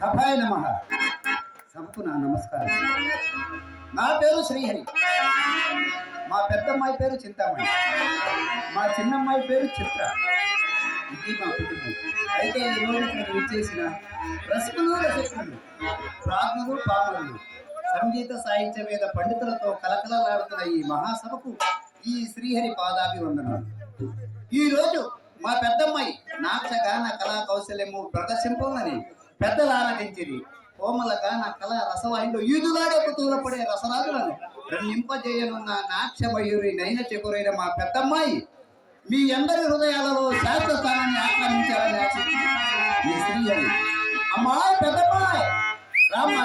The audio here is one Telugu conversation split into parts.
సభాయ నమ. సభకు నా నమస్కారం. నా పేరు శ్రీహరి. మా పెద్దమ్మాయి పేరు చింతామణి. మా చిన్నమ్మాయి పేరు చిత్ర. ఇది మా కుటుంబం. అయితే ఈ రోజు ఇక్కడికి విచ్చేసిన రసికులు రసికులు ప్రాజ్ఞులు పాములు సంగీత సాహిత్య మీద పండితులతో కలకలలాడుతున్న ఈ మహాసభకు ఈ శ్రీహరి పాదాభి వందన ఈ రోజు మా పెద్దమ్మాయి నాచగాన కళా కౌశల్యము ప్రదర్శింపమని పెద్దలు ఆనందించింది కోమలగా నా కళ రసవాహిలో ఈదులాగా కుతూలపడే రసరాజులను రంజింపజేయనున్న నాట్య మయూరి నైన చెకురైన మా పెద్దమ్మాయి మీ అందరి హృదయాలలో శాశ్వత స్థానాన్ని ఆక్రమించాలని ఆశిస్తుంది మీ అమ్మా పెద్దమ్మాయి! రామ్మా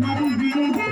మరి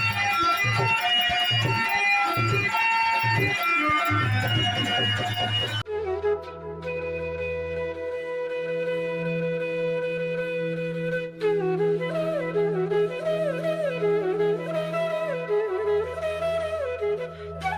Yay!